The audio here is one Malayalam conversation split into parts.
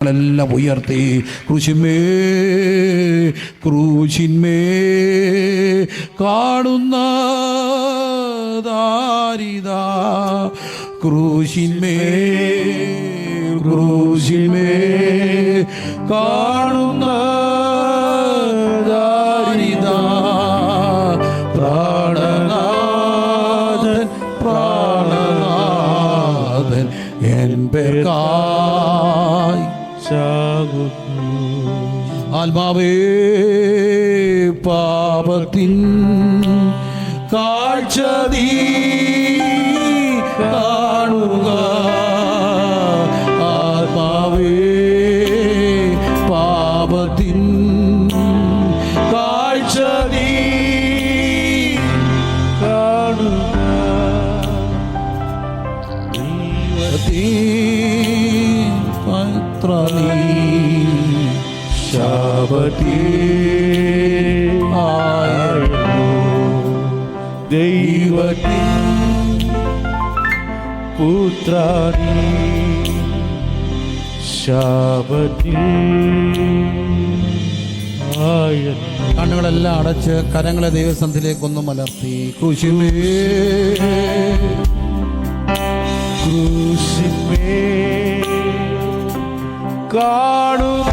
എല്ലാം ഉയർത്തി ക്രൂശിന്മേ ക്രൂശിന്മേ കാണുന്ന ദാരിതാ ക്രൂശിന്മേ ക്രൂശിന്മേ കാണുന്ന ആത്മാവേ പാപത്തിൻ കാഴ്ച നീ. കണ്ണുകളെല്ലാം അടച്ച് കരങ്ങളെ ദൈവസന്ധിലേക്കൊന്നും മലർത്തി. ക്രൂശിന്മേ കാണുക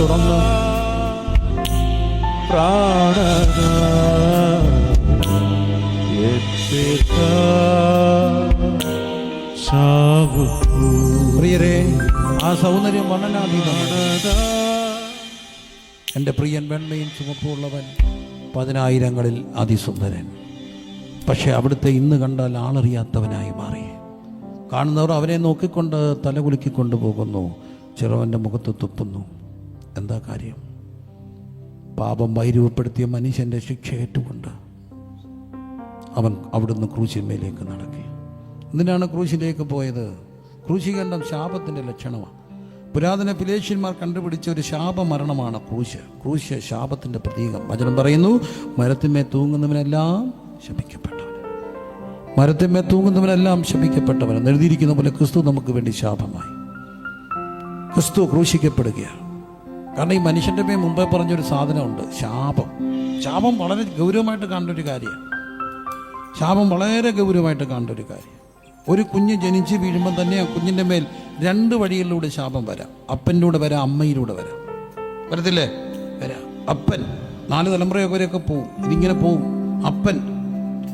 തുറന്ന്. പ്രാണനാ. പ്രിയരെ ആ സൗന്ദര്യം വർണനാതീതമാണ്. എന്റെ പ്രിയൻ വെണ്മയും ചുമപ്പുള്ളവൻ പതിനായിരങ്ങളിൽ അതിസുന്ദരൻ. പക്ഷെ അവിടുത്തെ ഇന്ന് കണ്ടാൽ ആളറിയാത്തവനായി മാറി. കാണുന്നവർ അവനെ നോക്കിക്കൊണ്ട് തലകുലുക്കി കൊണ്ടുപോകുന്നു ചെറുവന്റെ മുഖത്ത് തുപ്പുന്നു. എന്താ കാര്യം? പാപം വൈരൂപപ്പെടുത്തിയ മനുഷ്യന്റെ ശിക്ഷ ഏറ്റുകൊണ്ട് അവൻ അവിടുന്ന് ക്രൂശിന്മേലേക്ക് നടക്കി. എന്തിനാണ് ക്രൂശിലേക്ക് പോയത്? ക്രൂശികണ്ഠം ശാപത്തിന്റെ ലക്ഷണമാണ്. പുരാതന ഫിലേഷ്യന്മാർ കണ്ടുപിടിച്ച ഒരു ശാപമരണമാണ് ക്രൂശ്. ക്രൂശ് ശാപത്തിന്റെ പ്രതീകം. വചനം പറയുന്നു മരത്തിന്മേ തൂങ്ങുന്നവനെല്ലാം ശപിക്കപ്പെട്ടവൻ. മരത്തിന്മേ തൂങ്ങുന്നവനെല്ലാം ശപിക്കപ്പെട്ടവൻ. എഴുതിയിരിക്കുന്ന പോലെ ക്രിസ്തു നമുക്ക് വേണ്ടി ശാപമായി. ക്രിസ്തു ക്രൂശിക്കപ്പെടുകയാണ്. കാരണം ഈ മനുഷ്യന്റെ മേ മുമ്പേ പറഞ്ഞൊരു സാധനമുണ്ട് ശാപം. ശാപം വളരെ ഗൗരവമായിട്ട് കാണേണ്ട ഒരു കാര്യമാണ് ശാപം വളരെ ഗൗരവമായിട്ട് കാണേണ്ട ഒരു കാര്യം. ഒരു കുഞ്ഞ് ജനിച്ച് വീഴുമ്പോൾ തന്നെ ആ കുഞ്ഞിന്റെ മേൽ രണ്ട് വഴികളിലൂടെ ശാപം വരാം. അപ്പനിലൂടെ വരാം അമ്മയിലൂടെ വരാം. വരത്തില്ലേ? വരാം. അപ്പൻ നാല് തലമുറയൊക്കെ വരെയൊക്കെ പോവും. ഇതിങ്ങനെ പോവും. അപ്പൻ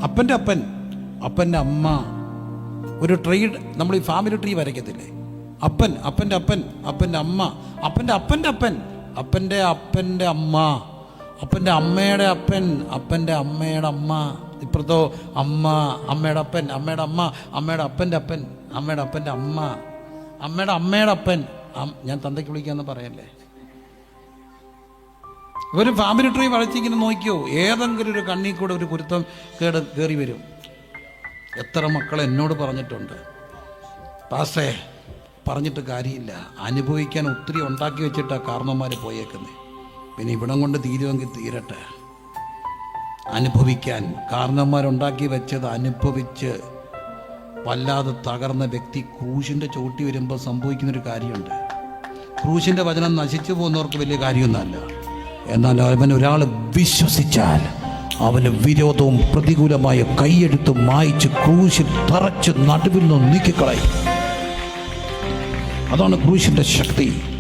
അപ്പന്റെ അപ്പൻ അപ്പന്റെ അമ്മ. ഒരു ട്രീ നമ്മൾ ഈ ഫാമിലി ട്രീ വരയ്ക്കത്തില്ലേ? അപ്പൻ അപ്പന്റെ അപ്പൻ അപ്പന്റെ അമ്മ അപ്പന്റെ അപ്പന്റെ അപ്പൻ അപ്പന്റെ അപ്പന്റെ അമ്മ അപ്പന്റെ അമ്മയുടെ അപ്പൻ അപ്പന്റെ അമ്മയുടെ അമ്മ ഇപ്പുറത്തോ അമ്മ അമ്മയുടെ അപ്പൻ അമ്മയുടെ അമ്മ അമ്മയുടെ അപ്പന്റെ അപ്പൻ അമ്മയുടെ അപ്പന്റെ അമ്മ അമ്മയുടെ അമ്മയുടെ അപ്പൻ ഞാൻ തന്തയ്ക്ക് വിളിക്കാന്ന് പറയല്ലേ? ഒരു ഫാമിലി ട്രീ വളച്ചിങ്ങനെ നോക്കിയോ? ഏതെങ്കിലും ഒരു കണ്ണി കൂടെ ഒരു കുരുത്തം കേട് കയറി വരും. എത്ര മക്കൾ എന്നോട് പറഞ്ഞിട്ടുണ്ട്. പാസ്റ്റേ പറഞ്ഞിട്ട് കാര്യമില്ല. അനുഭവിക്കാൻ ഒത്തിരി ഉണ്ടാക്കി വെച്ചിട്ടാണ് കാരണന്മാർ പോയേക്കുന്നത് പിന്നെ ഇവിടം കൊണ്ട് തീരുമെങ്കിൽ തീരട്ടെ. അനുഭവിക്കാൻ കാരണന്മാരുണ്ടാക്കി വെച്ചത് അനുഭവിച്ച് വല്ലാതെ തകർന്ന വ്യക്തി ക്രൂശിന്റെ ചോട്ടി വരുമ്പോൾ സംഭവിക്കുന്നൊരു കാര്യമുണ്ട്. ക്രൂശിന്റെ വചനം നശിച്ചു പോകുന്നവർക്ക് വലിയ കാര്യമൊന്നുമല്ല. എന്നാൽ അവൻ ഒരാൾ വിശ്വസിച്ചാൽ അവന് വിരോധവും പ്രതികൂലമായ കൈയെടുത്ത് മായിച്ച് ക്രൂശിൽ തറച്ച് നടുവിൽ നിന്ന് നീക്കിക്കളയും. അതാണ് ക്രൂശിന്റെ ശക്തി.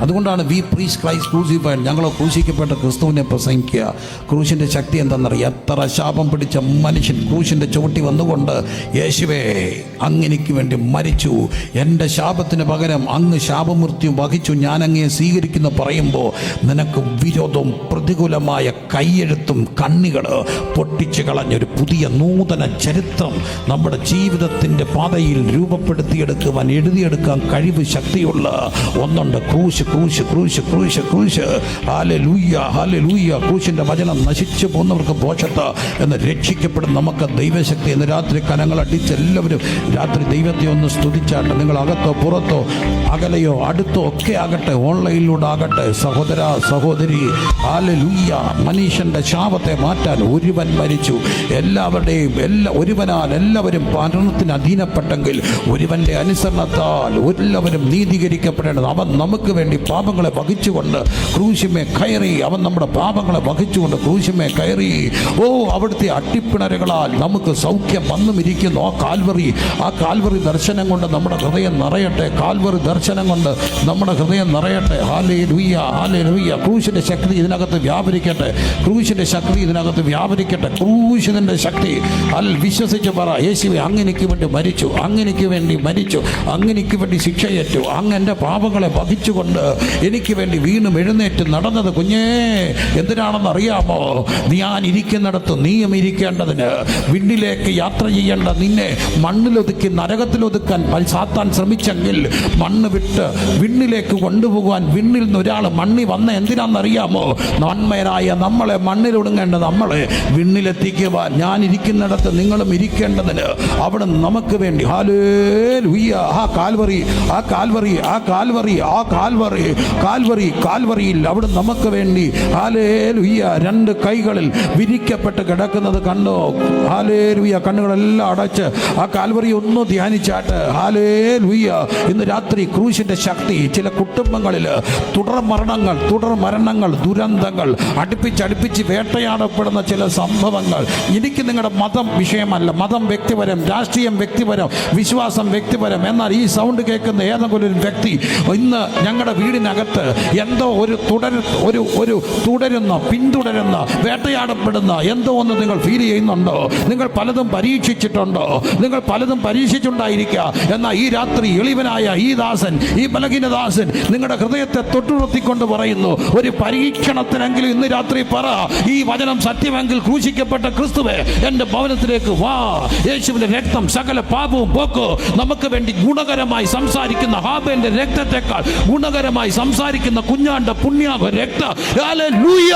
അതുകൊണ്ടാണ് വി പ്രീസ് ക്രൈസ്റ്റ് ക്രൂസിഫൈഡ് ഞങ്ങളോ ക്രൂശിക്കപ്പെട്ട ക്രിസ്തുവിനെ പ്രസംഗിക്കുക. ക്രൂശിന്റെ ശക്തി എന്താണെന്നറിയാം എത്ര ശാപം പിടിച്ച മനുഷ്യൻ ക്രൂശിന്റെ ചുവട്ടി വന്നുകൊണ്ട് യേശുവേ അങ്ങനെക്ക് വേണ്ടി മരിച്ചു. എന്റെ ശാപത്തിന് പകരം അങ്ങ് ശാപമൃത്യു വഹിച്ചു. ഞാൻ അങ്ങയെ സ്വീകരിക്കുന്നു പറയുമ്പോൾ നിനക്ക് വിരോധവും പ്രതികൂലമായ കൈയെഴുത്തും കണ്ണികൾ പൊട്ടിച്ചു കളഞ്ഞൊരു പുതിയ നൂതന ചരിത്രം നമ്മുടെ ജീവിതത്തിന്റെ പാതയിൽ രൂപപ്പെടുത്തിയെടുക്കുവാൻ എഴുതിയെടുക്കാൻ കഴിവ് ശക്തിയുള്ള ഒന്നുണ്ട്. ക്രൂശ് ക്രൂശ് ക്രൂശ് ക്രൂശ് ക്രൂശ്. ഹാലെ ലൂയ്യ ഹാലെ ലൂയ്യ ക്രൂശിന്റെ വചനം നശിച്ചു പോകുന്നവർക്ക് പോഷത്ത് എന്ന് രക്ഷിക്കപ്പെടും നമുക്ക് ദൈവശക്തി എന്ന് രാത്രി കനങ്ങൾ അടിച്ച് എല്ലാവരും രാത്രി ദൈവത്തെ ഒന്ന് സ്തുതിച്ചാട്ടെ. നിങ്ങൾ അകത്തോ പുറത്തോ അകലെയോ അടുത്തോ ഒക്കെ ആകട്ടെ ഓൺലൈനിലൂടെ ആകട്ടെ. സഹോദര സഹോദരി ഹാലെ ലൂയ്യ മനുഷ്യന്റെ ശാപത്തെ മാറ്റാൻ ഒരുവൻ മരിച്ചു. എല്ലാവരുടെയും എല്ലാ ഒരുവനാൽ എല്ലാവരും മരണത്തിന് അധീനപ്പെട്ടെങ്കിൽ ഒരുവന്റെ അനുസരണത്താൽ എല്ലാവരും നീതീകരിക്കപ്പെടേണ്ടത് അവൻ നമുക്ക് വേണ്ടി പാപങ്ങളെ വഹിച്ചുകൊണ്ട് ക്രൂശിമേ കയറി. അവൻ നമ്മുടെ പാപങ്ങളെ വഹിച്ചുകൊണ്ട് ക്രൂശിമേ കയറി. ഓ അവിടുത്തെ അട്ടിപ്പിണരുകളാൽ നമുക്ക് സൗഖ്യം വന്നും ഇരിക്കുന്നു ആ കാൽവറി ആ കാൽവറി ദർശനം കൊണ്ട് നമ്മുടെ ഹൃദയം നിറയട്ടെ. കാൽവറി ദർശനം കൊണ്ട് നമ്മുടെ ഹൃദയം നിറയട്ടെ. ഹാലേ ലുയ്യ ഹാലേ ലുയ്യ ക്രൂശിന്റെ ശക്തി ഇതിനകത്ത് വ്യാപരിക്കട്ടെ. ക്രൂശിന്റെ ശക്തി ഇതിനകത്ത് വ്യാപരിക്കട്ടെ. ക്രൂശിന്റെ ശക്തി. അൽ വിശ്വസിച്ച് പറ യേശുവെ അങ്ങനെക്ക് വേണ്ടി മരിച്ചു. അങ്ങനെക്ക് വേണ്ടി മരിച്ചു. അങ്ങനെക്ക് വേണ്ടി ശിക്ഷയേറ്റു. അങ്ങ് എന്റെ പാപങ്ങളെ വഹിച്ചുകൊണ്ട് എനിക്ക് വേണ്ടി വീണ്ടും എഴുന്നേറ്റ് നടന്നത് കുഞ്ഞേ എന്തിനാണെന്ന് അറിയാമോ? ഞാൻ ഇരിക്കുന്നിടത്ത് നീയും ഇരിക്കേണ്ടതിന് വിണ്ണിലേക്ക് യാത്ര ചെയ്യേണ്ട നിന്നെ മണ്ണിലൊതുക്കി നരകത്തിലൊതുക്കാൻ സാത്താൻ ശ്രമിച്ചെങ്കിൽ മണ്ണ് വിട്ട് വിണ്ണിലേക്ക് കൊണ്ടുപോകാൻ വിണ്ണിൽ നിന്ന് ഒരാൾ മണ്ണി വന്ന എന്തിനാണെന്നറിയാമോ നന്മയനായ നമ്മളെ മണ്ണിലൊടുങ്ങേണ്ട നമ്മളെ വിണ്ണിലെത്തിക്കുവാൻ ഞാൻ ഇരിക്കുന്നിടത്ത് നിങ്ങളും ഇരിക്കേണ്ടതിന് അവിടെ നമുക്ക് വേണ്ടി. ഹാലേ ലുയ്യ ആ കാൽവറി ആ കാൽവറി ആ കാൽവറി ആ കാൽവറി. കാൽവറി കാൽവറിയിൽ അവിടെ നമുക്ക് വേണ്ടി ഹാലേലുയ്യ രണ്ട് കൈകളിൽ വിരിക്കപ്പെട്ട് കിടക്കുന്നത് കണ്ടോ? ഹാലേ ലുയ്യ കണ്ണുകളെല്ലാം അടച്ച് ആ കാൽവറി ഒന്ന് ധ്യാനിച്ചാട്ട് ഹാലേ ലുയ്യ ഇന്ന് രാത്രി ക്രൂശിന്റെ ശക്തി ചില കുടുംബങ്ങളിൽ തുടർ മരണങ്ങൾ തുടർ മരണങ്ങൾ ദുരന്തങ്ങൾ അടുപ്പിച്ചടുപ്പിച്ച് വേട്ടയാടപ്പെടുന്ന ചില സംഭവങ്ങൾ. എനിക്ക് നിങ്ങളുടെ മതം വിഷയമല്ല. മതം വ്യക്തിപരം രാഷ്ട്രീയം വ്യക്തിപരം വിശ്വാസം വ്യക്തിപരം. എന്നാൽ ഈ സൗണ്ട് കേൾക്കുന്ന ഏതെങ്കിലും ഒരു വ്യക്തി ഇന്ന് ഞങ്ങളുടെ വീടിനകത്ത് എന്തോ ഒരു തുടർ ഒരു ഒരു തുടരുന്ന പിന്തുടരുന്ന വേട്ടയാടപ്പെടുന്ന എന്തോ ഒന്ന് നിങ്ങൾ ഫീൽ ചെയ്യുന്നുണ്ടോ? നിങ്ങൾ പലതും പരീക്ഷിച്ചിട്ടുണ്ടോ? നിങ്ങൾ പലതും പരീക്ഷിച്ചുണ്ടായിരിക്കുക എന്നാൽ ഈ രാത്രി എളിവനായ ഈ ദാസൻ ഈ ബലഹീനദാസൻ നിങ്ങളുടെ ഹൃദയത്തെ തൊട്ടുണർത്തിക്കൊണ്ട് പറയുന്നു ഒരു പരീക്ഷണത്തിനെങ്കിലും ഇന്ന് രാത്രി പറ. ഈ വചനം സത്യമെങ്കിൽ ക്രൂശിക്കപ്പെട്ട ക്രിസ്തുവെ എന്റെ ഭവനത്തിലേക്ക് വാ. യേശുവിന്റെ രക്തം സകല പാപവും പോക്കോ. നമുക്ക് വേണ്ടി ഗുണകരമായി സംസാരിക്കുന്ന ഹാബേന്റെ രക്തത്തെക്കാൾ ഗുണകരമായി സംസാരിക്കുന്ന കുഞ്ഞാണ്ട പുണ്യാഭ രക്ത. ഹല്ലേലൂയ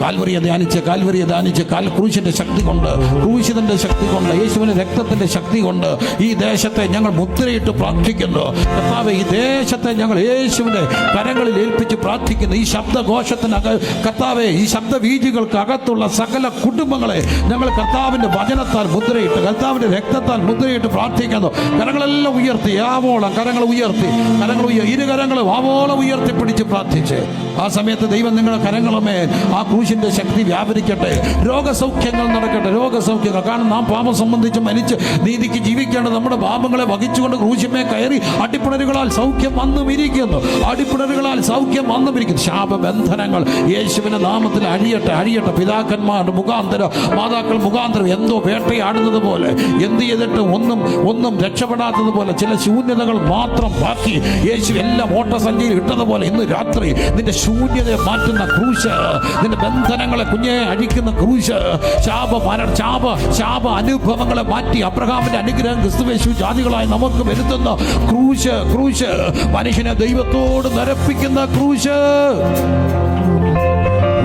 കാൽവറിയെ ധ്യാനിച്ച് കാൽവറിയെ ധ്യാനിച്ച് കാൽ ക്രൂശിന്റെ ശക്തി കൊണ്ട് ക്രൂശിതന്റെ ശക്തി കൊണ്ട് യേശുവിന്റെ രക്തത്തിന്റെ ശക്തി കൊണ്ട് ഈ ദേശത്തെ ഞങ്ങൾ മുദ്രയിട്ട് പ്രാർത്ഥിക്കുന്നു. കർത്താവ് ഈ ദേശത്തെ ഞങ്ങൾ യേശുവിന്റെ കരങ്ങളിൽ ഏൽപ്പിച്ച് പ്രാർത്ഥിക്കുന്നു. ഈ ശബ്ദഘോഷത്തിനക കർത്താവെ ഈ ശബ്ദവീതികൾക്ക് അകത്തുള്ള സകല കുടുംബങ്ങളെ ഞങ്ങൾ കർത്താവിന്റെ വചനത്താൽ മുദ്രയിട്ട് കർത്താവിന്റെ രക്തത്താൽ മുദ്രയിട്ട് പ്രാർത്ഥിക്കുന്നു. കരങ്ങളെല്ലാം ഉയർത്തി ആവോളം കരങ്ങൾ ഉയർത്തി കരങ്ങൾ ഉയർ ഇരു കരങ്ങളും ആവോളം ഉയർത്തി പിടിച്ച് പ്രാർത്ഥിച്ച്. ആ സമയത്ത് ദൈവം നിങ്ങളുടെ കരങ്ങളുമേ ആ ക്രൂശിന്റെ ശക്തി വ്യാപരിക്കട്ടെ. രോഗസൗഖ്യങ്ങൾ നടക്കട്ടെ. രോഗസൗഖ്യങ്ങൾ. കാരണം നാം പാപം സംബന്ധിച്ച് മരിച്ച് നീതിക്ക് ജീവിക്കേണ്ട നമ്മുടെ പാപങ്ങളെ വഹിച്ചുകൊണ്ട് ക്രൂശിമേ കയറി അടിപ്പിണരുകളാൽ സൗഖ്യം വന്നും ഇരിക്കുന്നു അടിപ്പിണരുകളാൽ സൗഖ്യം വന്നും ഇരിക്കുന്നു ശാപബന്ധനങ്ങൾ. യേശുവിന്റെ നാമത്തിൽ അഴിയട്ടെ അഴിയട്ടെ. പിതാക്കന്മാരുടെ മുഖാന്തരം മാതാക്കൾ മുഖാന്തരം എന്തോ വേട്ടയാടുന്നത് പോലെ എന്ത് ചെയ്തിട്ട് ഒന്നും ഒന്നും രക്ഷപ്പെടാത്തത് പോലെ ചില ശൂന്യതകൾ മാത്രം ബാക്കി. യേശു എല്ലാം ഓട്ടസഞ്ചിയിൽ ഇട്ടതുപോലെ ഇന്ന് രാത്രി നിന്റെ ശൂന്യതയെ മാറ്റുന്ന ക്രൂശ് നിന്റെ ബന്ധനങ്ങളെ കുഞ്ഞെ അഴിക്കുന്ന ക്രൂശ് ശാപ മര ശാപ ശാപ അനുഭവങ്ങളെ മാറ്റി അബ്രഹാമിന്റെ അനുഗ്രഹം ക്രിസ്തുവേശു ജാതികളായി നമുക്ക് വരുത്തുന്ന ക്രൂശ് ക്രൂശ്. മനുഷ്യനെ ദൈവത്തോട് നിരപ്പിക്കുന്ന ക്രൂശ്.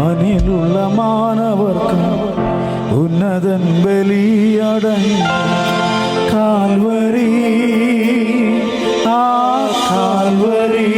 മനിലുള്ള മാനവർക്ക് ഉന്നതൻ ബലിയടങ്ങി കാൽവരി ആ കാൽവരി.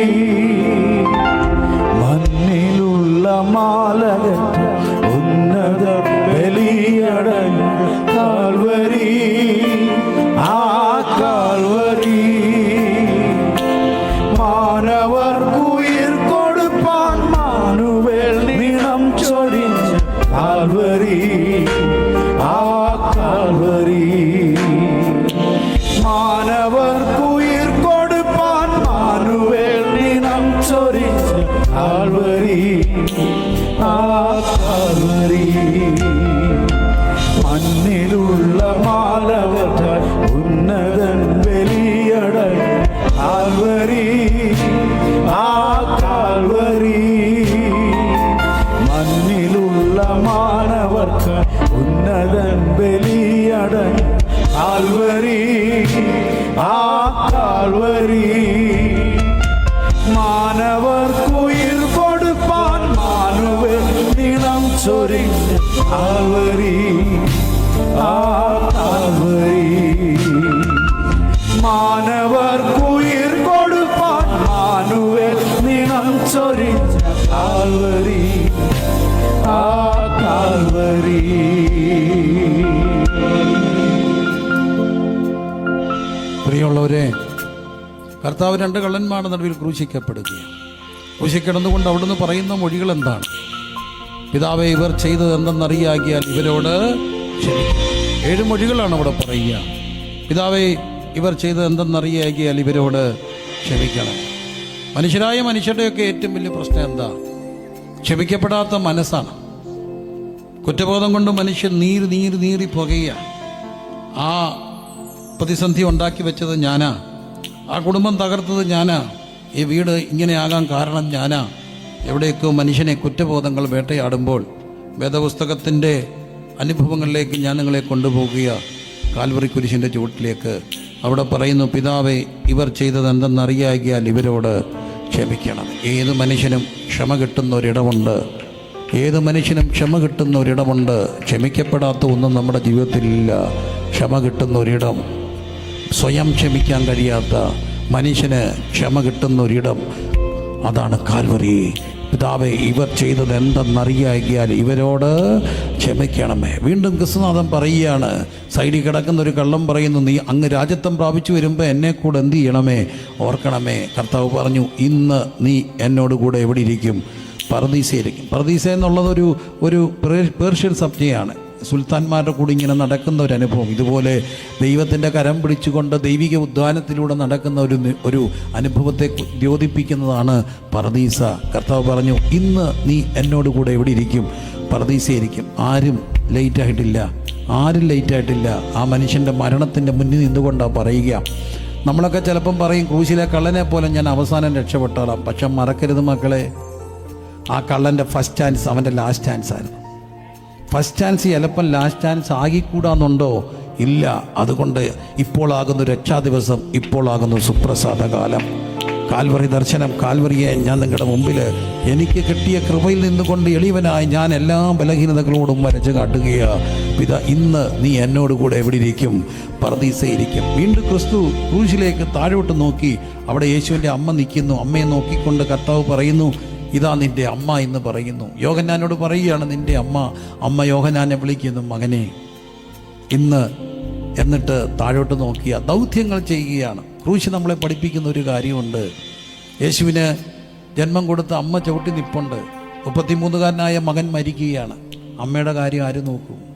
പ്രിയമുള്ളവരെ കർത്താവ് രണ്ട് കള്ളന്മാരുടെ നടുവിൽ ക്രൂശിക്കപ്പെടുകയാണ്. ക്രൂശിക്കിടന്നുകൊണ്ട് അവിടുന്ന് പറയുന്ന മൊഴികൾ എന്താണ്? പിതാവെ ഇവർ ചെയ്തത് എന്തെന്നറിയാകിയാൽ ഇവരോട് ഏഴ് മൊഴികളാണ് അവിടെ പറയുക. പിതാവെ ഇവർ ചെയ്തത് എന്തെന്നറിയാകിയാൽ ഇവരോട് ക്ഷമിക്കണം. മനുഷ്യരായ മനുഷ്യരുടെയൊക്കെ ഏറ്റവും വലിയ പ്രശ്നം എന്താ? ക്ഷമിക്കപ്പെടാത്ത മനസ്സാണ്. കുറ്റബോധം കൊണ്ട് മനുഷ്യൻ നീര് നീര് നീറി പുകയ ആ പ്രതിസന്ധി ഉണ്ടാക്കി വെച്ചത് ഞാനാ. ആ കുടുംബം തകർത്തത് ഞാനാ. ഈ വീട് ഇങ്ങനെയാകാൻ കാരണം ഞാനാ. എവിടെയൊക്കെയോ മനുഷ്യനെ കുറ്റബോധങ്ങൾ വേട്ടയാടുമ്പോൾ വേദപുസ്തകത്തിന്റെ അനുഭവങ്ങളിലേക്ക് ഞാൻ നിങ്ങളെ കൊണ്ടുപോകുക കാൽവറി കുരിശിന്റെ ചുവട്ടിലേക്ക്. അവിടെ പറയുന്നു പിതാവെ ഇവർ ചെയ്തത് എന്തെന്നറിയാകിയാൽ ഇവരോട് ക്ഷമിക്കണം. ഏത് മനുഷ്യനും ക്ഷമ കിട്ടുന്ന ഒരിടമുണ്ട് ഏത് മനുഷ്യനും ക്ഷമ കിട്ടുന്ന ഒരിടമുണ്ട് ക്ഷമിക്കപ്പെടാത്ത ഒന്നും നമ്മുടെ ജീവിതത്തിലില്ല. ക്ഷമ കിട്ടുന്ന ഒരിടം സ്വയം ക്ഷമിക്കാൻ കഴിയാത്ത മനുഷ്യന് ക്ഷമ കിട്ടുന്ന ഒരിടം അതാണ് കാൽവറി പിതാവെ ഇവർ ചെയ്തത് എന്തെന്നറിയാകിയാൽ ഇവരോട് ക്ഷമിക്കണമേ. വീണ്ടും ക്രിസ്തുനാഥൻ പറയുകയാണ് സൈഡിൽ കിടക്കുന്ന ഒരു കള്ളം പറയുന്നു നീ അങ്ങ് രാജ്യത്വം പ്രാപിച്ചു വരുമ്പോൾ എന്നെ കൂടെ എന്ത് ചെയ്യണമേ? ഓർക്കണമേ. കർത്താവ് പറഞ്ഞു ഇന്ന് നീ എന്നോട് കൂടെ എവിടെ ഇരിക്കും? പറദീസയിരിക്കും പറദീസ എന്നുള്ളത് ഒരു ഒരു പേർഷ്യൻ സബ്ജയാണ്. സുൽത്താൻമാരുടെ കൂടി ഇങ്ങനെ നടക്കുന്ന ഒരു അനുഭവം. ഇതുപോലെ ദൈവത്തിന്റെ കരം പിടിച്ചുകൊണ്ട് ദൈവിക ഉദ്യാനത്തിലൂടെ നടക്കുന്ന ഒരു ഒരു അനുഭവത്തെ ദ്യോതിപ്പിക്കുന്നതാണ് പറദീസ കർത്താവ് പറഞ്ഞു ഇന്ന് നീ എന്നോട് കൂടെ എവിടെ ഇരിക്കും? പറദീസയിരിക്കും ആരും ലേറ്റ് ആയിട്ടില്ല. ആരും ലേറ്റ് ആയിട്ടില്ല. ആ മനുഷ്യന്റെ മരണത്തിന്റെ മുന്നിൽ നിന്നുകൊണ്ടാണ് പറയുക. നമ്മളൊക്കെ ചിലപ്പം പറയും ക്രൂശിലെ കള്ളനെ പോലെ ഞാൻ അവസാനം രക്ഷപ്പെട്ടോളാം. പക്ഷെ മറക്കരുത് മക്കളെ. ആ കള്ളന്റെ ഫസ്റ്റ് ചാൻസ് അവന്റെ ലാസ്റ്റ് ചാൻസ് ആയിരുന്നു. ഫസ്റ്റ് ചാൻസ് ചിലപ്പം ലാസ്റ്റ് ചാൻസ് ആകിക്കൂടാന്നുണ്ടോ? ഇല്ല. അതുകൊണ്ട് ഇപ്പോൾ ആകുന്നു രക്ഷാ ദിവസം ഇപ്പോൾ ആകുന്നു സുപ്രസാദ കാലം കാൽവറി ദർശനം കാൽവറിയെ ഞാൻ നിങ്ങളുടെ മുമ്പിൽ എനിക്ക് കിട്ടിയ കൃപയിൽ നിന്നുകൊണ്ട് എളിയവനായി ഞാൻ എല്ലാ ബലഹീനതകളോടും വരച്ച് കാട്ടുകയാണ് പിത ഇന്ന് നീ എന്നോട് കൂടെ എവിടെ ഇരിക്കും. പറദീസയിരിക്കും വീണ്ടും ക്രിസ്തു ക്രൂശിലേക്ക് താഴോട്ട് നോക്കി അവിടെ യേശുവിന്റെ അമ്മ നിൽക്കുന്നു. അമ്മയെ നോക്കിക്കൊണ്ട് കർത്താവ് പറയുന്നു ഇതാ നിന്റെ അമ്മ എന്ന് പറയുന്നു. യോഹന്നാനോട് പറയുകയാണ് നിന്റെ അമ്മ അമ്മ യോഹന്നാനെ വിളിക്കുന്നു മകനെ. ഇന്ന് എന്നിട്ട് താഴോട്ട് നോക്കിയ ദൗത്യങ്ങൾ ചെയ്യുകയാണ്. ക്രൂശ് നമ്മളെ പഠിപ്പിക്കുന്ന ഒരു കാര്യമുണ്ട്. യേശുവിന് ജന്മം കൊടുത്ത അമ്മ ചവിട്ടി നിപ്പുണ്ട്. മുപ്പത്തിമൂന്നുകാരനായ മകൻ മരിക്കുകയാണ്. അമ്മയുടെ കാര്യം ആര് നോക്കും?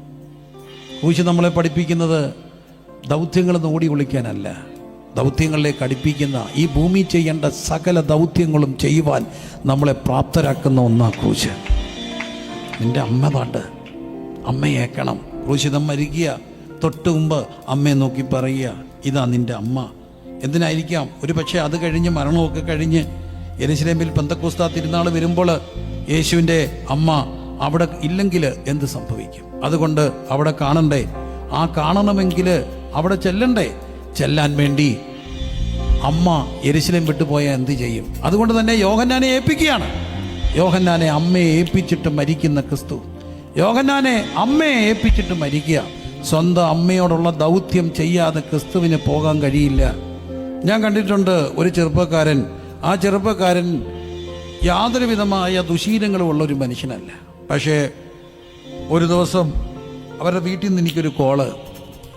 ക്രൂശ് നമ്മളെ പഠിപ്പിക്കുന്നത് ദൗത്യങ്ങൾ ഓടി ഒളിക്കാനല്ല ദൗത്യങ്ങളിലേക്ക് അടുപ്പിക്കുന്ന ഈ ഭൂമി ചെയ്യേണ്ട സകല ദൗത്യങ്ങളും ചെയ്യുവാൻ നമ്മളെ പ്രാപ്തരാക്കുന്ന ഒന്നാ ക്രൂശ്. നിന്റെ അമ്മ പാണ്ട് അമ്മയേക്കണം ക്രൂശിതം മരിക്കുക. തൊട്ട് മുമ്പ് അമ്മയെ നോക്കി പറയുക ഇതാ നിന്റെ അമ്മ. എന്തിനായിരിക്കാം? ഒരു പക്ഷേ അത് കഴിഞ്ഞ് മരണമൊക്കെ കഴിഞ്ഞ് എരുശലേമിൽ പന്തക്കോസ്ത തിരുനാൾ വരുമ്പോൾ യേശുവിന്റെ അമ്മ അവിടെ ഇല്ലെങ്കിൽ എന്ത് സംഭവിക്കും? അതുകൊണ്ട് അവിടെ കാണണ്ടേ? ആ കാണണമെങ്കിൽ അവിടെ ചെല്ലണ്ടേ? ചെല്ലാൻ വേണ്ടി അമ്മ എരിശിലേം വിട്ടുപോയാൽ എന്ത് ചെയ്യും? അതുകൊണ്ട് തന്നെ യോഹന്നാനെ ഏൽപ്പിക്കുകയാണ്. യോഹന്നാനെ അമ്മയെ ഏൽപ്പിച്ചിട്ട് മരിക്കുന്ന ക്രിസ്തു. യോഹന്നാനെ അമ്മയെ ഏൽപ്പിച്ചിട്ട് മരിക്കുക. സ്വന്തം അമ്മയോടുള്ള ദൗത്യം ചെയ്യാതെ ക്രിസ്തുവിന് പോകാൻ കഴിയില്ല. ഞാൻ കണ്ടിട്ടുണ്ട് ഒരു ചെറുപ്പക്കാരൻ ആ ചെറുപ്പക്കാരൻ യാതൊരു വിധമായ ദുശീലങ്ങളും ഒരു മനുഷ്യനല്ല. പക്ഷേ ഒരു ദിവസം അവരുടെ വീട്ടിൽ നിന്ന് എനിക്കൊരു കോൾ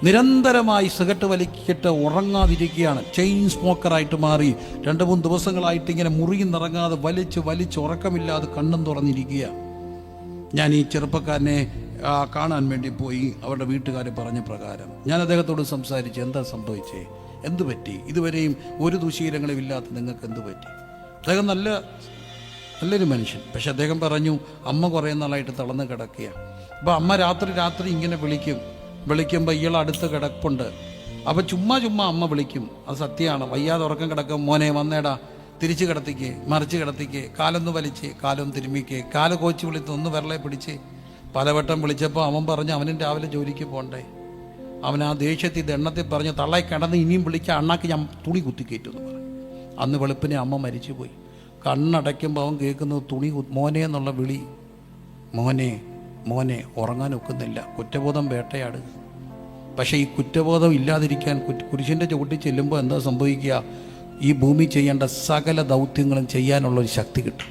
നിരന്തരമായി സിഗരറ്റ് വലിക്കിട്ട് ഉറങ്ങാതിരിക്കുകയാണ്. ചെയിൻ സ്മോക്കറായിട്ട് മാറി. രണ്ട് മൂന്ന് ദിവസങ്ങളായിട്ട് ഇങ്ങനെ മുറിയിൽ നിറങ്ങാതെ വലിച്ച് വലിച്ച് ഉറക്കമില്ലാതെ കണ്ണും തുറന്നിരിക്കുക ഞാൻ ഈ ചെറുപ്പക്കാരനെ കാണാൻ വേണ്ടി പോയി അവരുടെ വീട്ടുകാർ പറഞ്ഞ പ്രകാരം. ഞാൻ അദ്ദേഹത്തോട് സംസാരിച്ച് എന്താ സംഭവിച്ചേ? എന്ത് പറ്റി? ഇതുവരെയും ഒരു ദുശീലങ്ങളും ഇല്ലാത്ത നിങ്ങൾക്ക് എന്ത് പറ്റി? അദ്ദേഹം നല്ല നല്ലൊരു മനുഷ്യൻ. പക്ഷെ അദ്ദേഹം പറഞ്ഞു അമ്മ കുറേ നാളായിട്ട് തളർന്ന് കിടക്കുക അപ്പോൾ അമ്മ രാത്രി രാത്രി ഇങ്ങനെ വിളിക്കും. വിളിക്കുമ്പോൾ ഇയാൾ അടുത്ത് കിടപ്പുണ്ട്. അപ്പോൾ ചുമ്മാ ചുമ്മാ അമ്മ വിളിക്കും. അത് സത്യമാണ്. വയ്യാതെ ഉറക്കം കിടക്കും. മോനെ വന്നേടാ. തിരിച്ച് കിടത്തിക്ക്. മറിച്ച് കിടത്തിക്ക്. കാലൊന്ന് വലിച്ച്. കാലൊന്ന് തിരുമ്മിക്ക്. കാൽ കോച്ച് വിളിത്ത് ഒന്ന് വിരളെ പിടിച്ച് പലവട്ടം വിളിച്ചപ്പോൾ അവൻ പറഞ്ഞ് അവനും രാവിലെ ജോലിക്ക് പോകണ്ടേ അവൻ ആ ദേഷ്യത്തിൽ എണ്ണത്തിൽ പറഞ്ഞ് തള്ളായി കിടന്ന് ഇനിയും വിളിച്ച അണ്ണാക്ക് ഞാൻ തുണി കുത്തിക്കയറ്റുമെന്ന് പറഞ്ഞു. അന്ന് വെളുപ്പിനെ അമ്മ മരിച്ചുപോയി. കണ്ണടയ്ക്കുമ്പോൾ അവൻ കേൾക്കുന്നത് തുണി മോനെ എന്നുള്ള വിളി. മോനെ മോനെ ഉറങ്ങാൻ ഒക്കുന്നില്ല. കുറ്റബോധം വേട്ടയാടുക പക്ഷേ ഈ കുറ്റബോധം ഇല്ലാതിരിക്കാൻ കുരിശിന്റെ ചുവട്ടിൽ ചെല്ലുമ്പോൾ എന്താ സംഭവിക്കുക? ഈ ഭൂമി ചെയ്യേണ്ട സകല ദൗത്യങ്ങളും ചെയ്യാനുള്ളൊരു ശക്തി കിട്ടും.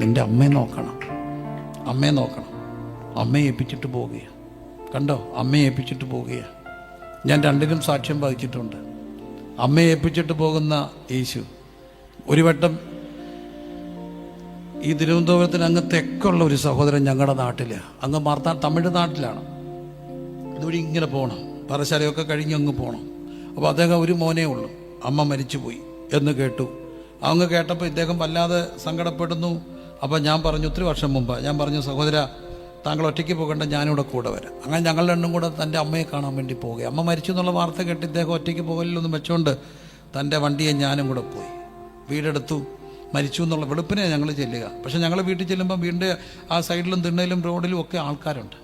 നിന്റെ അമ്മയെ നോക്കണം. അമ്മയെ നോക്കണം. അമ്മയെ ഏൽപ്പിച്ചിട്ട് പോവുകയാണ് കണ്ടോ? അമ്മയെ ഏൽപ്പിച്ചിട്ട് പോവുകയാണ് ഞാൻ രണ്ടിനും സാക്ഷ്യം വഹിച്ചിട്ടുണ്ട്. അമ്മയെ ഏൽപ്പിച്ചിട്ട് പോകുന്ന യേശു ഒരു വട്ടം ഈ തിരുവനന്തപുരത്തിന് അങ്ങ് തെക്കുള്ള ഒരു സഹോദരൻ ഞങ്ങളുടെ നാട്ടിൽ അങ്ങ് മാർത്താ തമിഴ്നാട്ടിലാണ് ഇതുവഴി ഇങ്ങനെ പോകണം പറശാലയൊക്കെ കഴിഞ്ഞ് അങ്ങ് പോകണം അപ്പോൾ അദ്ദേഹം ഒരു മോനേ ഉള്ളൂ. അമ്മ മരിച്ചു പോയി എന്ന് കേട്ടു. അങ്ങ് കേട്ടപ്പോൾ ഇദ്ദേഹം വല്ലാതെ സങ്കടപ്പെടുന്നു. അപ്പോൾ ഞാൻ പറഞ്ഞു ഒത്തിരി വർഷം മുമ്പ്. ഞാൻ പറഞ്ഞു സഹോദര താങ്കൾ ഒറ്റയ്ക്ക് പോകേണ്ട ഞാനിവിടെ കൂടെ വരാം. അങ്ങനെ ഞങ്ങൾ രണ്ടും കൂടെ തന്റെ അമ്മയെ കാണാൻ വേണ്ടി പോവുക അമ്മ മരിച്ചു എന്നുള്ള വാർത്ത കേട്ട് ഇദ്ദേഹം ഒറ്റയ്ക്ക് പോകലിലൊന്നും വെച്ചുകൊണ്ട് തന്റെ വണ്ടിയെ ഞാനും കൂടെ പോയി. വീടെടുത്തു. മരിച്ചു എന്നുള്ള വെളുപ്പിനെ ഞങ്ങൾ ചെല്ലുക. പക്ഷെ ഞങ്ങൾ വീട്ടിൽ ചെല്ലുമ്പോൾ വീടിന്റെ ആ സൈഡിലും തിണ്ണയിലും റോഡിലും ഒക്കെ ആൾക്കാരുണ്ട്.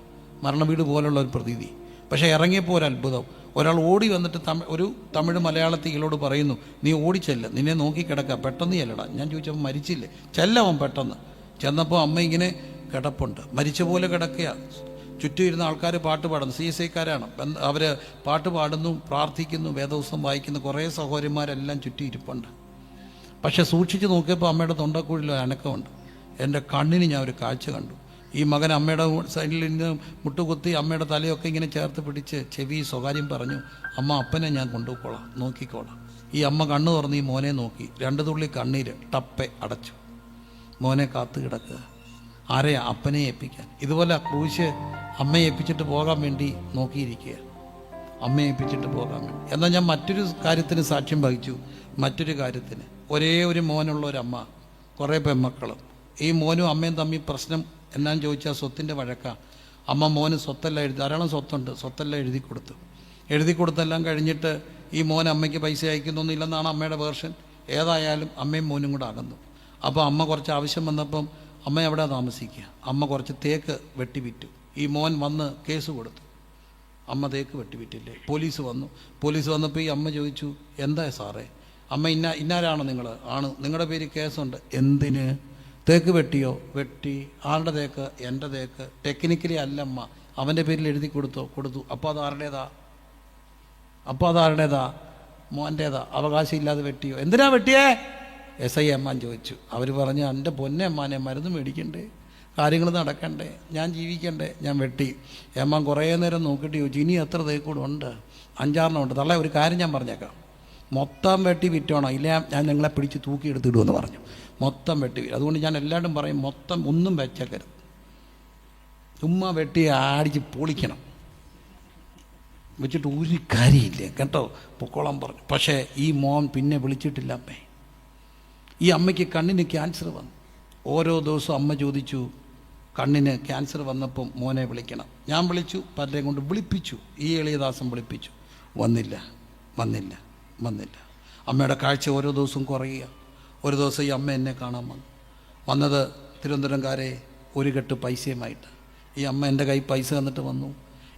മരണ വീട് പോലുള്ള ഒരു പ്രതീതി. പക്ഷേ ഇറങ്ങിയപ്പോൾ ഒരു അത്ഭുതം. ഒരാൾ ഓടി വന്നിട്ട് തമിഴ് ഒരു തമിഴ് മലയാളത്തിൽ ഇയാളോട് പറയുന്നു നീ ഓടി ചെല്ല. നിന്നെ നോക്കി കിടക്കുക പെട്ടെന്ന് ചെല്ലടാ. ഞാൻ ചോദിച്ചപ്പോൾ മരിച്ചില്ലേ? ചെല്ലവൻ പെട്ടെന്ന്. ചെന്നപ്പോൾ അമ്മ ഇങ്ങനെ കിടപ്പുണ്ട്. മരിച്ച പോലെ കിടക്കുക ചുറ്റും ഇരുന്ന ആൾക്കാർ പാട്ട് പാടുന്നു. C S ഐക്കാരാണ്. അവർ പാട്ട് പാടുന്നു പ്രാർത്ഥിക്കുന്നു വേദവസ്തം വായിക്കുന്നു. കുറേ സഹോദരിമാരെല്ലാം ചുറ്റും ഇരിപ്പുണ്ട് പക്ഷെ സൂക്ഷിച്ച് നോക്കിയപ്പോൾ അമ്മയുടെ തൊണ്ടക്കുഴിയിൽ അനക്കമുണ്ട്. എന്റെ കണ്ണിന് ഞാൻ ഒരു കാഴ്ച കണ്ടു. ഈ മകൻ അമ്മയുടെ സൈഡിൽ നിന്ന് മുട്ടുകുത്തി അമ്മയുടെ തലയൊക്കെ ഇങ്ങനെ ചേർത്ത് പിടിച്ച് ചെവി സ്വകാര്യം പറഞ്ഞു അമ്മ അപ്പനെ ഞാൻ കൊണ്ടുപോയിക്കോളാം നോക്കിക്കോളാം. ഈ അമ്മ കണ്ണ് തുറന്ന് ഈ മോനെ നോക്കി. രണ്ട് തുള്ളി കണ്ണീര് ടപ്പെ അടച്ചു. മോനെ കാത്തു കിടക്കുക ആരെയാ അപ്പനെ ഏൽപ്പിക്കാൻ? ഇതുപോലെ ക്രൂശ് അമ്മയെ ഏൽപ്പിച്ചിട്ട് പോകാൻ വേണ്ടി നോക്കിയിരിക്കുക. അമ്മയെ ഏൽപ്പിച്ചിട്ട് പോകാൻ വേണ്ടി. എന്നാൽ ഞാൻ മറ്റൊരു കാര്യത്തിന് സാക്ഷ്യം വഹിച്ചു. മറ്റൊരു കാര്യത്തിന്. ഒരേ ഒരു മോനുള്ള ഒരമ്മ കുറേ പെമ്മക്കളും ഈ മോനും അമ്മയും തമ്മിൽ പ്രശ്നം എന്നാന്ന് ചോദിച്ചാൽ സ്വത്തിന്റെ വഴക്കാണ് അമ്മ മോന് സ്വത്തെല്ലാം എഴുതി ധാരാളം സ്വത്തുണ്ട് സ്വത്തെല്ലാം എഴുതി കൊടുത്തു. എഴുതി കൊടുത്തെല്ലാം കഴിഞ്ഞിട്ട് ഈ മോൻ അമ്മയ്ക്ക് പൈസ അയക്കുന്നൊന്നുമില്ലെന്നാണ് അമ്മയുടെ വേർഷൻ. ഏതായാലും അമ്മയും മോനും കൂടെ അകന്നു. അപ്പോൾ അമ്മ കുറച്ച് ആവശ്യം വന്നപ്പം അമ്മ എവിടെ താമസിക്കുക? അമ്മ കുറച്ച് തേക്ക് വെട്ടി വിറ്റു ഈ മോൻ വന്ന് കേസ് കൊടുത്തു. അമ്മ തേക്ക് വെട്ടിവിറ്റില്ലേ പോലീസ് വന്നു. പോലീസ് വന്നപ്പോൾ ഈ അമ്മ ചോദിച്ചു എന്താ സാറേ? അമ്മ ഇന്ന ഇന്നാരാണോ നിങ്ങൾ ആണ്. നിങ്ങളുടെ പേര് കേസുണ്ട്. എന്തിന്? തേക്ക് വെട്ടിയോ? വെട്ടി. ആളുടെ തേക്ക്? എന്റെ തേക്ക്. ടെക്നിക്കലി അല്ലമ്മ അവന്റെ പേരിൽ എഴുതി കൊടുത്തോ? കൊടുത്തു. അപ്പോൾ അത് ആരുടേതാ? അപ്പോൾ അത് ആരുടേതാ? മോന്റേതാ. അവകാശം ഇല്ലാതെ വെട്ടിയോ? എന്തിനാ വെട്ടിയേ? എസ് ഐ അമ്മാൻ ചോദിച്ചു. അവർ പറഞ്ഞു എന്റെ പൊന്നെ അമ്മാനെ മരുന്ന് മേടിക്കണ്ടേ? കാര്യങ്ങൾ നടക്കണ്ടേ? ഞാൻ ജീവിക്കണ്ടേ? ഞാൻ വെട്ടി. അമ്മാൻ കുറേ നേരം നോക്കിയിട്ട് ചോദിച്ചു ഇനി എത്ര തേക്കൂടെ ഉണ്ട്? അഞ്ചാറെണ്ണം ഉണ്ട്. തള്ള ഒരു കാര്യം ഞാൻ പറഞ്ഞേക്കാം. മൊത്തം വെട്ടി വിറ്റോണം. ഇല്ല ഞാൻ നിങ്ങളെ പിടിച്ച് തൂക്കിയെടുത്തിടുമെന്ന് പറഞ്ഞു. മൊത്തം വെട്ടി അതുകൊണ്ട് ഞാൻ എല്ലാവരും പറയും മൊത്തം ഒന്നും വെച്ചേക്കരുത്. ചുമ്മാ വെട്ടി ആടിച്ച് പൊളിക്കണം. വെച്ചിട്ട് ഒരു കാര്യമില്ല കേട്ടോ? പൊക്കോളം പറഞ്ഞു. പക്ഷേ ഈ മോൻ പിന്നെ വിളിച്ചിട്ടില്ല അമ്മേ. ഈ അമ്മയ്ക്ക് കണ്ണിന് ക്യാൻസർ വന്നു. ഓരോ ദിവസവും അമ്മ ചോദിച്ചു കണ്ണിന് ക്യാൻസർ വന്നപ്പം മോനെ വിളിക്കണം. ഞാൻ വിളിച്ചു പലരെയും കൊണ്ട് വിളിപ്പിച്ചു. ഈ എളിയദാസം വിളിപ്പിച്ചു. വന്നില്ല വന്നില്ല. വന്നില്ല. അമ്മയുടെ കാഴ്ച ഓരോ ദിവസവും കുറയുക. ഒരു ദിവസം ഈ അമ്മ എന്നെ കാണാൻ വന്നു. വന്നത് തിരുവനന്തപുരംകാരെ ഒരു കെട്ട് പൈസയുമായിട്ട്. ഈ അമ്മ എന്റെ കൈ പൈസ തന്നിട്ട് വന്നു.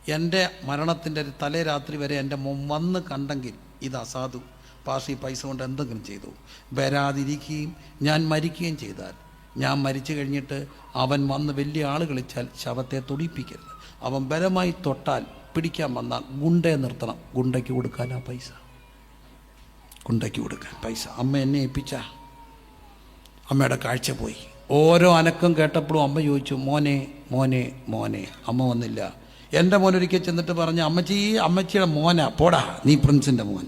എന്റെ മരണത്തിന്റെ തലേ രാത്രി വരെ എന്റെ വന്ന് കണ്ടെങ്കിൽ ഇത് അസാധു. പാർട്ടി പൈസ കൊണ്ട് എന്തെങ്കിലും ചെയ്തു. വരാതിരിക്കുകയും ഞാൻ മരിക്കുകയും ചെയ്താൽ. ഞാൻ മരിച്ചു കഴിഞ്ഞിട്ട് അവൻ വന്ന് വലിയ ആൾ കളിച്ചാൽ ശവത്തെ തൊടിപ്പിക്കരുത്. അവൻ ബലമായി തൊട്ടാൽ പിടിക്കാൻ വന്നാൽ ഗുണ്ടയെ നിർത്തണം. ഗുണ്ടയ്ക്ക് കൊടുക്കാൻ ആ പൈസ. ഗുണ്ടയ്ക്ക് കൊടുക്കാൻ. പൈസ. അമ്മ എന്നെ ഏൽപ്പിച്ച. അമ്മയുടെ കാഴ്ച പോയി. ഓരോ അനക്കം കേട്ടപ്പോഴും അമ്മ ചോദിച്ചു മോനെ മോനെ മോനെ. അമ്മ വന്നില്ല. എന്റെ മോനൊരിക്കൽ ചെന്നിട്ട് പറഞ്ഞു അമ്മച്ചി അമ്മച്ചിയുടെ മോനാ. പോടാ നീ പ്രിൻസിന്റെ മോൻ.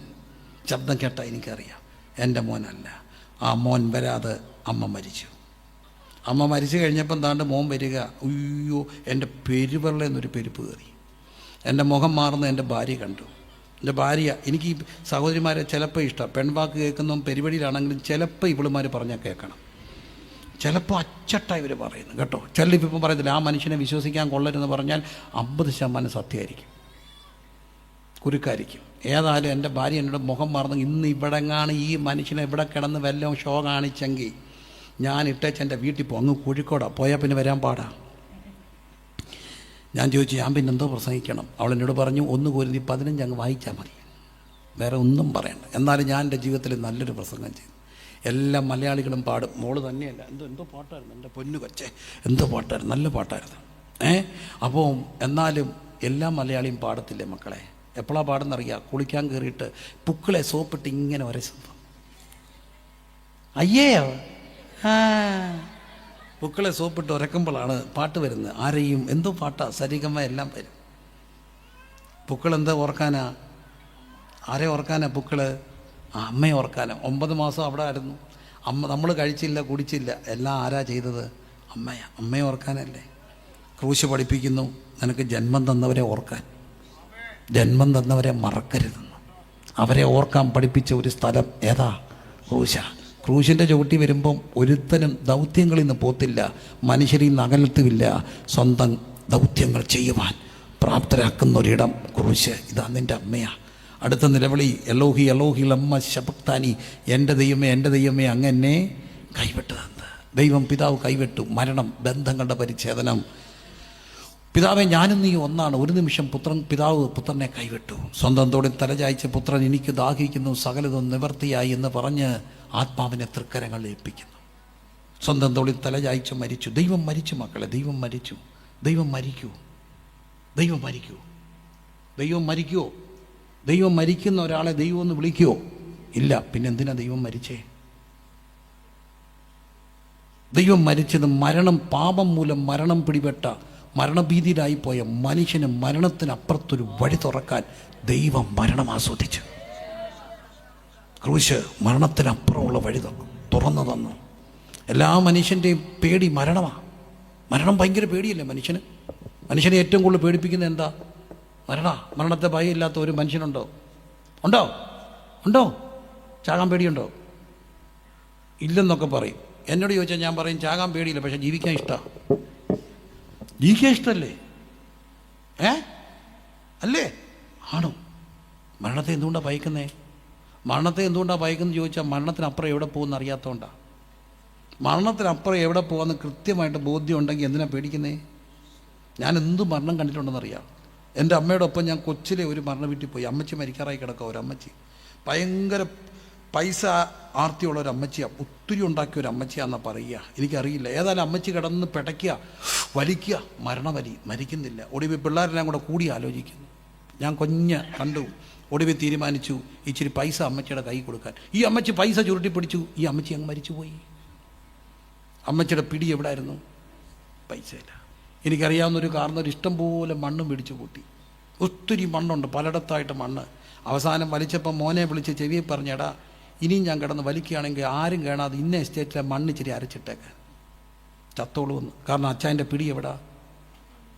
ശബ്ദം കേട്ടാൽ എനിക്കറിയാം. എന്റെ മോനല്ല. ആ മോൻ വരാതെ അമ്മ മരിച്ചു. അമ്മ മരിച്ചു കഴിഞ്ഞപ്പം താണ്ട് മോൻ വരിക. അയ്യോ എന്റെ പെരുവെള്ളെന്നൊരു പെരുപ്പ് കയറി. എന്റെ മുഖം മാറുന്ന എന്റെ ഭാര്യ കണ്ടു. എന്റെ ഭാര്യ എനിക്ക് ഈ സഹോദരിമാരെ ചിലപ്പോൾ ഇഷ്ടം. പെൺവാക്ക് കേൾക്കുന്നതും പരിപാടിയിലാണെങ്കിലും ചിലപ്പോൾ ഇവളുമാർ പറഞ്ഞാൽ കേൾക്കണം. ചിലപ്പോൾ അച്ചട്ടായി ഇവർ പറയുന്നു കേട്ടോ? ചിലപ്പോൾ പറയത്തില്ല ആ മനുഷ്യനെ വിശ്വസിക്കാൻ കൊള്ളരുതെന്ന് പറഞ്ഞാൽ അമ്പത് ശതമാനം സത്യമായിരിക്കും. കുരുക്കായിരിക്കും. ഏതായാലും എന്റെ ഭാര്യ എന്നോട് മുഖം മറന്ന് ഇന്ന് ഇവിടെങ്ങാണ് ഈ മനുഷ്യനെ ഇവിടെ കിടന്ന് വല്ലതും ഷോ കാണിച്ചെങ്കിൽ ഞാൻ ഇട്ടേച്ച് എന്റെ വീട്ടിൽ പോകും അങ്ങ് കോഴിക്കോടാണ് പോയാൽ പിന്നെ വരാൻ പാടാ. ഞാൻ ചോദിച്ചു ഞാൻ പിന്നെ എന്തോ പ്രസംഗിക്കണം. അവൾ എന്നോട് പറഞ്ഞു ഒന്ന് കോരുതി പതിനഞ്ച് അങ്ങ് വായിച്ചാൽ മതി. വേറെ ഒന്നും പറയണ്ട. എന്നാലും ഞാൻ എന്റെ ജീവിതത്തിൽ നല്ലൊരു പ്രസംഗം ചെയ്തു. എല്ലാ മലയാളികളും പാടും. മോൾ തന്നെയല്ല. എന്തോ എന്തോ പാട്ടായിരുന്നു എന്റെ പൊന്നു കൊച്ചേ. എന്തോ പാട്ടായിരുന്നു. നല്ല പാട്ടായിരുന്നു. ഏ? അപ്പോൾ എന്നാലും എല്ലാ മലയാളിയും പാടത്തില്ലേ മക്കളെ? എപ്പോഴാണ് പാടുന്നറിയാം? കുളിക്കാൻ കയറിയിട്ട് പുക്കളെ സോപ്പിട്ട് ഇങ്ങനെ ഒരസുമ്പോൾ അയ്യേയോ ആ. പുക്കളെ സോപ്പിട്ട് ഉരക്കുമ്പോഴാണ് പാട്ട് വരുന്നത്. ആരെയും എന്തോ പാട്ടാ സരിഗമ എല്ലാം വരും. പൂക്കൾ എന്താ ഓർക്കാനാ? ആരെ ഓർക്കാനാ പുക്കൾ? അമ്മയെ ഓർക്കാനാ. ഒമ്പത് മാസം അവിടെ ആയിരുന്നു. അമ്മ നമ്മൾ കഴിച്ചില്ല കുടിച്ചില്ല എല്ലാം ആരാ ചെയ്തത്? അമ്മയാ. അമ്മയെ ഓർക്കാനല്ലേ? ക്രൂശ് പഠിപ്പിക്കുന്നു. നിനക്ക് ജന്മം തന്നവരെ ഓർക്കാൻ. ജന്മം തന്നവരെ മറക്കരുതെന്ന്. അവരെ ഓർക്കാൻ പഠിപ്പിച്ച ഒരു സ്ഥലം ഏതാ? ക്രൂശ. ക്രൂശിന്റെ ചുവട്ടി വരുമ്പം ഒരുത്തനും ദൗത്യങ്ങളിൽ നിന്ന് പോത്തില്ല മനുഷ്യരിൽ നിന്ന് അകലത്തുമില്ല. സ്വന്തം ദൗത്യങ്ങൾ ചെയ്യുവാൻ പ്രാപ്തരാക്കുന്ന ഒരിടം ക്രൂശ്. ഇതാ നിന്റെ അമ്മയാണ് അടുത്ത നിലവിളി എലോഹി എലോഹി ലമ്മ ശപക്താനി എന്റെ ദൈവമേ എന്റെ ദൈവമേ അങ്ങനെ കൈവിട്ടതെന്ന് ദൈവം പിതാവ് കൈവിട്ടു. മരണം ബന്ധങ്ങളുടെ പരിച്ഛേദനം. പിതാവെ ഞാനും നീ ഒന്നാണ്. ഒരു നിമിഷം പുത്രൻ പിതാവ് പുത്രനെ കൈവിട്ടു. സ്വന്തം തോടിൽ തലചായ്ച്ച പുത്രൻ എനിക്ക് ദാഹിക്കുന്നു സകലതും നിവർത്തിയായി എന്ന് പറഞ്ഞ് ആത്മാവിനെ തൃക്കരങ്ങൾ ഏൽപ്പിക്കുന്നു. സ്വന്തം തോളിൽ തലചായ്ച്ച് മരിച്ചു. ദൈവം മരിച്ചു മക്കളെ ദൈവം മരിച്ചു. ദൈവം മരിക്കൂ. ദൈവം മരിക്കൂ. ദൈവം മരിക്കുമോ ദൈവം മരിക്കുന്ന ഒരാളെ ദൈവം ഒന്ന് വിളിക്കുമോ ഇല്ല പിന്നെ എന്തിനാ ദൈവം മരിച്ചേ? ദൈവം മരിച്ചത് മരണം പാപം മൂലം മരണം പിടിപെട്ട മരണഭീതിയിലായി പോയ മനുഷ്യന് മരണത്തിനപ്പുറത്തൊരു വഴി തുറക്കാൻ ദൈവം മരണം ആസ്വദിച്ചു. ക്രൂശ് മരണത്തിനപ്പുറമുള്ള വഴി തന്നു തുറന്നു തന്നു. എല്ലാ മനുഷ്യന്റെയും പേടി മരണമാണ് മരണം ഭയങ്കര പേടിയല്ലേ മനുഷ്യന്? മനുഷ്യനെ ഏറ്റവും കൂടുതൽ പേടിപ്പിക്കുന്നത് എന്താ? മരണ. മരണത്തെ ഭയമില്ലാത്ത ഒരു മനുഷ്യനുണ്ടോ? ഉണ്ടോ? ഉണ്ടോ? ചാകാൻ പേടിയുണ്ടോ? ഇല്ലെന്നൊക്കെ പറയും. എന്നോട് ചോദിച്ചാൽ ഞാൻ പറയും ചാകാൻ പേടിയില്ല പക്ഷെ ജീവിക്കാൻ ഇഷ്ടമാണ് ജീവിക്കാൻ ഇഷ്ടമല്ലേ ഏ? അല്ലേ? ആണോ? മരണത്തെ എന്തുകൊണ്ടാണ് ഭയക്കുന്നേ? മരണത്തെ എന്തുകൊണ്ടാണ് ഭയക്കുന്നത് ചോദിച്ചാൽ മരണത്തിനപ്പുറം എവിടെ പോകുമെന്ന് അറിയാത്തതുകൊണ്ടാണ് മരണത്തിനപ്പുറം എവിടെ പോകുമെന്ന് കൃത്യമായിട്ട് ബോധ്യം ഉണ്ടെങ്കിൽ എന്തിനാ പേടിക്കുന്നേ? ഞാൻ എന്ത് മരണം കണ്ടിട്ടുണ്ടെന്നറിയാം. എന്റെ അമ്മയുടെ ഒപ്പം ഞാൻ കൊച്ചിലെ ഒരു മരണ വീട്ടിൽ പോയി. അമ്മച്ചി മരിക്കാറായി കിടക്കുക ഒരു അമ്മച്ചി ഭയങ്കര പൈസ ആർത്തിയുള്ള ഒരു അമ്മച്ചിയാണ് ഒത്തിരി ഉണ്ടാക്കിയ ഒരു അമ്മച്ചിയാണെന്നാണ് പറയുക. എനിക്കറിയില്ല. ഏതായാലും അമ്മച്ചി കിടന്ന് പിടയ്ക്കുക വലിക്കുക മരണവലി. മരിക്കുന്നില്ല. ഒടുവിൽ പിള്ളേരെല്ലാം കൂടെ കൂടി ആലോചിക്കുന്നു ഞാൻ കൊഞ്ഞ് കണ്ടു. ഒടുവിൽ തീരുമാനിച്ചു ഇച്ചിരി പൈസ അമ്മച്ചിയുടെ കൈ കൊടുക്കാൻ. ഈ അമ്മച്ചി പൈസ ചുരുട്ടി പിടിച്ചു. ഈ അമ്മച്ചി അങ്ങ് മരിച്ചുപോയി. അമ്മച്ചിയുടെ പിടി എവിടായിരുന്നു? പൈസയില്ല. എനിക്കറിയാവുന്ന ഒരു കാരണം ഒരു ഇഷ്ടം പോലെ മണ്ണും പിടിച്ചു കൂട്ടി. ഒത്തിരി മണ്ണുണ്ട് പലയിടത്തായിട്ട് മണ്ണ്. അവസാനം വലിച്ചപ്പോൾ മോനെ വിളിച്ച് ചെവിയെ പറഞ്ഞെടാ ഇനിയും ഞാൻ കിടന്ന് വലിക്കുകയാണെങ്കിൽ ആരും കാണാതെ ഇന്ന എസ്റ്റേറ്റിലെ മണ്ണ് ഇച്ചിരി അരച്ചിട്ടേക്കാൻ ചത്തോളൂ എന്ന് കാരണം അച്ഛന്റെ പിടി എവിടാ?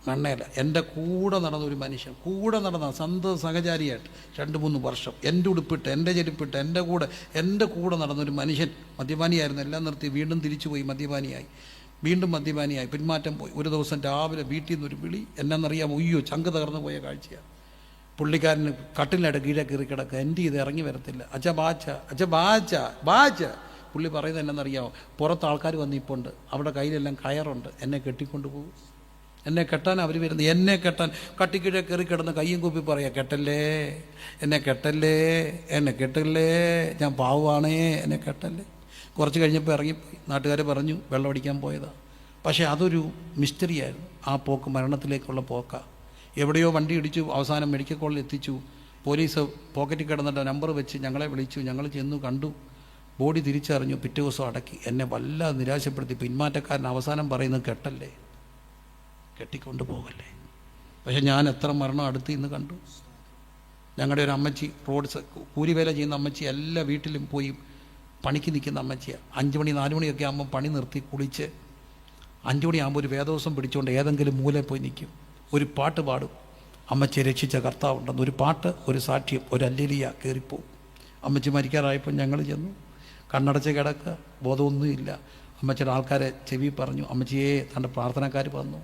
മണ്ണയില്ല എന്റെ കൂടെ നടന്ന ഒരു മനുഷ്യൻ കൂടെ നടന്ന സന്ത സഹചാരിയായിട്ട് രണ്ട് മൂന്ന് വർഷം എന്റെ ഉടുപ്പിട്ട് എന്റെ ചെരുപ്പിട്ട് എന്റെ കൂടെ എന്റെ കൂടെ നടന്ന ഒരു മനുഷ്യൻ മദ്യപാനിയായിരുന്നു. എല്ലാം നിർത്തി വീണ്ടും തിരിച്ചു പോയി മദ്യപാനിയായി. വീണ്ടും മദ്യപാനിയായി. പിന്മാറ്റം പോയി. ഒരു ദിവസം രാവിലെ വീട്ടിൽ നിന്നൊരു വിളി എന്നറിയാം ഒയ്യോ ചങ്ക് തകർന്നു പോയ കാഴ്ചയാണ് പുള്ളിക്കാരന് കട്ടിലിനട കീഴെ കയറി കിടക്കുക. എന്റെ ഇത് ഇറങ്ങി വരത്തില്ല. അച്ഛ ബാച്ച അച്ഛ ബാച്ച ബാച്ച. പുള്ളി പറയുന്നത് എന്നാണെന്നറിയാമോ പുറത്ത് ആൾക്കാർ വന്നിപ്പോണ്ട് അവിടെ കയ്യിലെല്ലാം കയറുണ്ട്. എന്നെ കെട്ടിക്കൊണ്ട് പോകും. എന്നെ കെട്ടാൻ അവർ വരുന്നത്. എന്നെ കെട്ടാൻ കട്ടിക്കിഴ കയറി കിടന്ന് കയ്യും കൂപ്പി പറയാ കെട്ടല്ലേ എന്നെ കെട്ടല്ലേ എന്നെ കെട്ടല്ലേ ഞാൻ പാവുവാണേ എന്നെ കെട്ടല്ലേ. കുറച്ച് കഴിഞ്ഞപ്പോൾ ഇറങ്ങിപ്പോയി. നാട്ടുകാർ പറഞ്ഞു വെള്ളം അടിക്കാൻ പോയതാ. പക്ഷേ അതൊരു മിസ്റ്ററിയായിരുന്നു ആ പോക്ക് മരണത്തിലേക്കുള്ള പോക്ക. എവിടെയോ വണ്ടി ഇടിച്ചു അവസാനം മെഡിക്കൽ കോളേജിൽ എത്തിച്ചു. പോലീസ് പോക്കറ്റിൽ കിടന്നിട്ട് നമ്പർ വെച്ച് ഞങ്ങളെ വിളിച്ചു. ഞങ്ങൾ ചെന്നു കണ്ടു. ബോഡി തിരിച്ചറിഞ്ഞു പിറ്റേ ദിവസം അടക്കി. എന്നെ വല്ലാതെ നിരാശപ്പെടുത്തി. പിന്മാറ്റക്കാരൻ അവസാനം പറയുന്നത് കെട്ടല്ലേ? കെട്ടിക്കൊണ്ട് പോകല്ലേ? പക്ഷെ ഞാൻ എത്ര മരണം അടുത്ത് ഇന്ന് കണ്ടു. ഞങ്ങളുടെ ഒരു അമ്മച്ചി റോഡ് കൂലിവേല ചെയ്യുന്ന അമ്മച്ചി എല്ലാ വീട്ടിലും പോയി പണിക്ക് നിൽക്കുന്ന അമ്മച്ചിയാണ് അഞ്ച് മണി നാല് മണിയൊക്കെ ആകുമ്പോൾ പണി നിർത്തി കുളിച്ച് അഞ്ച് മണിയാകുമ്പോൾ ഒരു വേദോസം പിടിച്ചുകൊണ്ട് ഏതെങ്കിലും മൂലയിൽ പോയി നിൽക്കും. ഒരു പാട്ട് പാടും. അമ്മച്ചിയെ രക്ഷിച്ച കർത്താവുണ്ടെന്ന് ഒരു പാട്ട് ഒരു സാക്ഷ്യം ഒരു അല്ലേലിയ കയറിപ്പോവും അമ്മച്ചി മരിക്കാറായപ്പോൾ ഞങ്ങൾ ചെന്നു. കണ്ണടച്ച് കിടക്കുക. ബോധമൊന്നുമില്ല. അമ്മച്ചിയുടെ ആൾക്കാരെ ചെവി പറഞ്ഞു. അമ്മച്ചിയെ തന്റെ പ്രാർത്ഥനക്കാർ വന്നു.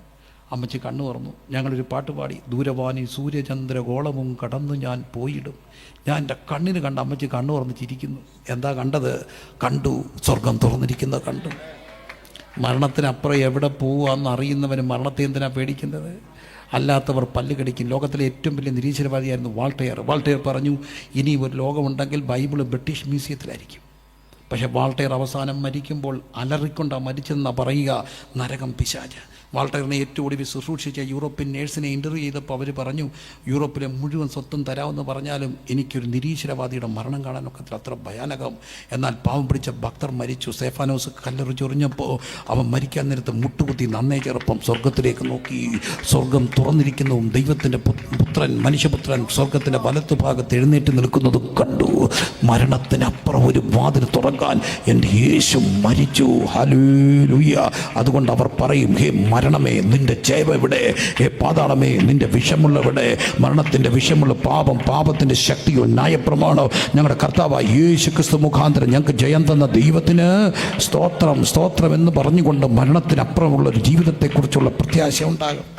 അമ്മച്ചി കണ്ണു തുറന്നു. ഞങ്ങളൊരു പാട്ട് പാടി. ദൂരവാണി സൂര്യചന്ദ്ര ഗോളവും കടന്നു ഞാൻ പോയിടും. ഞാൻ എന്റെ കണ്ണിന് കണ്ട അമ്മച്ചി കണ്ണു തുറന്ന് ചിരിക്കുന്നു. എന്താ കണ്ടത്? കണ്ടു. സ്വർഗം തുറന്നിരിക്കുന്നത് കണ്ടു. മരണത്തിനപ്പുറം എവിടെ പോവാന്ന് അറിയുന്നവന് മരണത്തെ എന്തിനാ പേടിക്കുന്നത്? അല്ലാത്തവർ പല്ല് കടിക്കും. ലോകത്തിലെ ഏറ്റവും വലിയ നിരീശ്വരവാദിയായിരുന്നു വാൾട്ടയർ. വാൾട്ടയർ പറഞ്ഞു ഇനി ഒരു ലോകമുണ്ടെങ്കിൽ ബൈബിൾ ബ്രിട്ടീഷ് മ്യൂസിയത്തിലായിരിക്കും. പക്ഷേ വാൾട്ടയർ അവസാനം മരിക്കുമ്പോൾ അലറിക്കൊണ്ടാണ് മരിച്ചെന്നാണ് പറയുക നരകം പിശാജ്. വാൾട്ടറിനെ ഏറ്റവും ഒടുവിൽ ശുശ്രൂഷിച്ച യൂറോപ്യൻ നേഴ്സിനെ ഇന്റർവ്യൂ ചെയ്തപ്പോൾ അവർ പറഞ്ഞു യൂറോപ്പിലെ മുഴുവൻ സ്വത്തും തരാമെന്ന് പറഞ്ഞാലും എനിക്കൊരു നിരീശ്വരവാദിയുടെ മരണം കാണാനൊക്കെ അത്ര ഭയാനകം. എന്നാൽ പാവം പിടിച്ച ഭക്തർ മരിച്ചു. സേഫാനോസ് കല്ലറു ചൊറിഞ്ഞപ്പോൾ അവൻ മരിക്കാൻ നേരത്ത് മുട്ടുകുത്തി നന്നേ ചെറുപ്പം സ്വർഗത്തിലേക്ക് നോക്കി. സ്വർഗം തുറന്നിരിക്കുന്നതും ദൈവത്തിന്റെ പുത്രൻ മനുഷ്യപുത്രൻ സ്വർഗത്തിന്റെ വലത്തു ഭാഗത്ത് എഴുന്നേറ്റ് നിൽക്കുന്നതും കണ്ടു. മരണത്തിനപ്പുറം ഒരു വാതിൽ തുറക്കാൻ എന്റെ യേശു മരിച്ചു. ഹലൂലുയ്യ അതുകൊണ്ട് അവർ പറയും ഹേ മരണമേ നിന്റെ ചേവ എവിടെ? ഹേ പാതാളമേ നിന്റെ വിഷമുള്ളവിടെ മരണത്തിന്റെ വിഷമുള്ള പാപം പാപത്തിന്റെ ശക്തിയോ ന്യായപ്രമാണോ? ഞങ്ങളുടെ കർത്താവായ യേശു ക്രിസ്തു മുഖാന്തരം ഞങ്ങൾക്ക് ജയം തന്ന ദൈവത്തിന് സ്തോത്രം സ്തോത്രം എന്ന് പറഞ്ഞുകൊണ്ട് മരണത്തിനപ്പുറമുള്ള ഒരു ജീവിതത്തെക്കുറിച്ചുള്ള പ്രത്യാശ ഉണ്ടാകും.